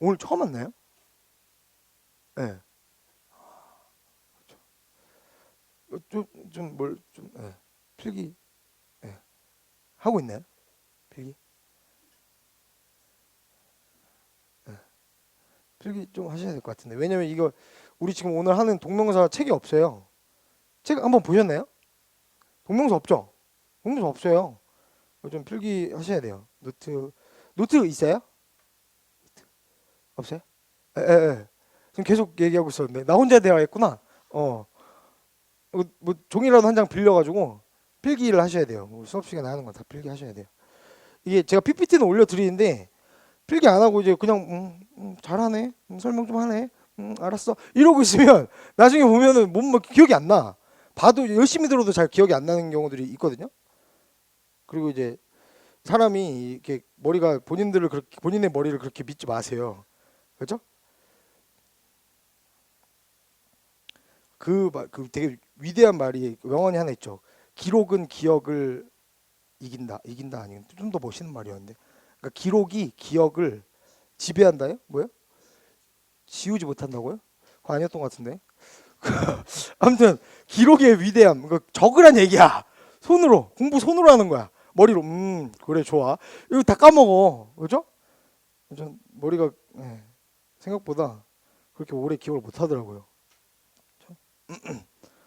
오늘 처음 왔나요? 네. 좀좀뭘좀 예. 필기 예. 하고 있나요? 필기? 예. 필기 좀 하셔야 될 것 같은데 왜냐면 이거 우리 지금 오늘 하는 동명사 책이 없어요. 책 한번 보셨나요? 동명사 없죠? 동명사 없어요. 좀 필기 하셔야 돼요. 노트 노트 있어요? 없어요? 에, 에, 에. 지금 계속 얘기하고 있었는데 나 혼자 대화했구나. 어. 뭐, 뭐 종이라도 한 장 빌려가지고 필기를 하셔야 돼요. 뭐 수업 시간에 하는 건 다 필기 하셔야 돼요. 이게 제가 PPT는 올려드리는데 필기 안 하고 이제 그냥 음, 음, 잘하네, 음, 설명 좀 하네, 음, 알았어 이러고 있으면 나중에 보면은 뭔뭐 기억이 안 나. 봐도 열심히 들어도 잘 기억이 안 나는 경우들이 있거든요. 그리고 이제 사람이 이렇게 머리가 본인들을 그렇게 본인의 머리를 그렇게 믿지 마세요. 그렇죠? 그, 말- 그 되게 위대한 말이 명언이 하나 있죠. 기록은 기억을 이긴다. 이긴다 아니면 좀더 멋있는 말이었는데. 그러니까 기록이 기억을 지배한다요? 뭐요? 지우지 못한다고요? 그거 아니었던 것 같은데. 아무튼 기록의 위대함. 그 적으란 얘기야. 손으로 공부 손으로 하는 거야. 머리로 음 그래 좋아. 이거 다 까먹어. 그죠? 전 머리가 예, 생각보다 그렇게 오래 기억을 못 하더라고요.